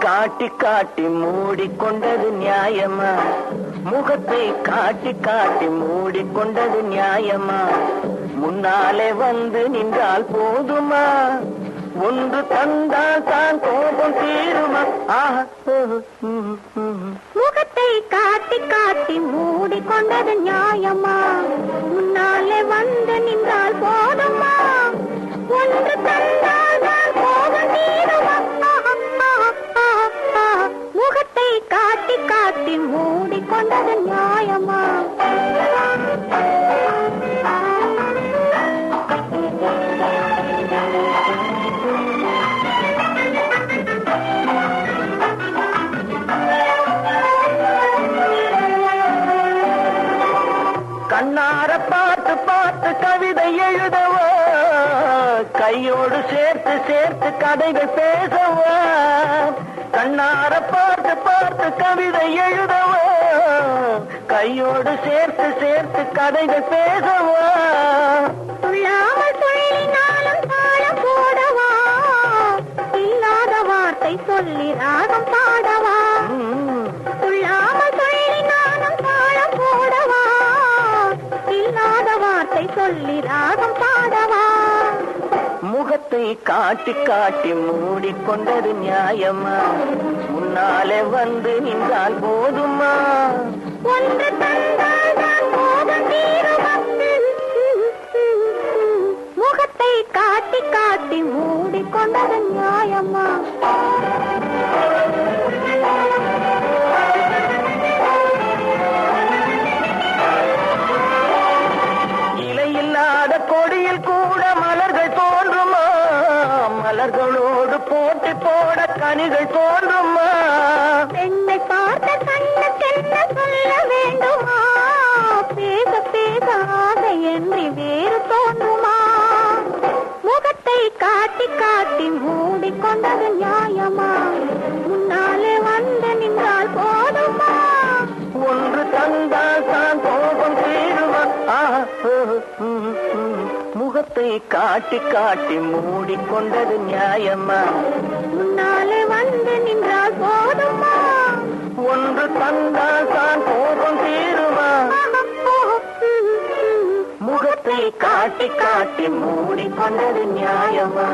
காட்டி காட்டி மூடிக்கொண்டது நியாயமா? முகத்தை காட்டி காட்டி மூடிக்கொண்டது நியாயமா? முன்னாலே வந்து நின்றால் போதுமா? ஒன்று தந்தால் தான் கோபம் தீருமா? ஆஹா. முகத்தை காட்டி காட்டி மூடிக்கொண்டது நியாயமா? முன்னாலே வந்து நின்றால் காட்டி மூடிக்கொண்டது நியாயமா? கண்ணார பார்த்து பார்த்து கவிதை எழுதவோ? கையோடு சேர்த்து சேர்த்து கதைகள் பேசவோ? கண்ணார பார்த்து பார்த்து கவிதை எழுதவா? கையோடு சேர்த்து சேர்த்து கதைகள் பேசவா? சொல்லி ராகம் பாடவா? ம், சொல்லி நானும் தாளம் போடவா? இல்லாத வார்த்தை சொல்லி ராகம் பாடவா முகத்தை காட்டி காட்டி மூடிக்கொண்டது நியாயமா? முன்னாலே வந்து நின்றால் போதுமா? ஒன்று முகத்தை காட்டி காட்டி மூடிக்கொண்டது நியாயமா? போட்டி போட கனிகள் தோன்றுமா? பெண்ணை பார்த்த கண்ணுக்கென்ன சொல்ல வேண்டுமா? பேச பேச ஆசை என்று வேறு தோன்றுமா? முகத்தை காட்டி காட்டி மூடிக்கொண்டது நியாயமா? முன்னாலே வந்து நின்றால் போதுமா? ஒன்று தந்தால் தான் கோபம் தீருமா. முகத்தை காட்டி காட்டி மூடிக்கொண்டது நியாயமா? முன்னாலே வந்து நின்றால் போதுமா? ஒன்று தந்தால் தான் கோபம் தீருமா? முகத்தை காட்டி காட்டி மூடிக்கொண்டது நியாயமா?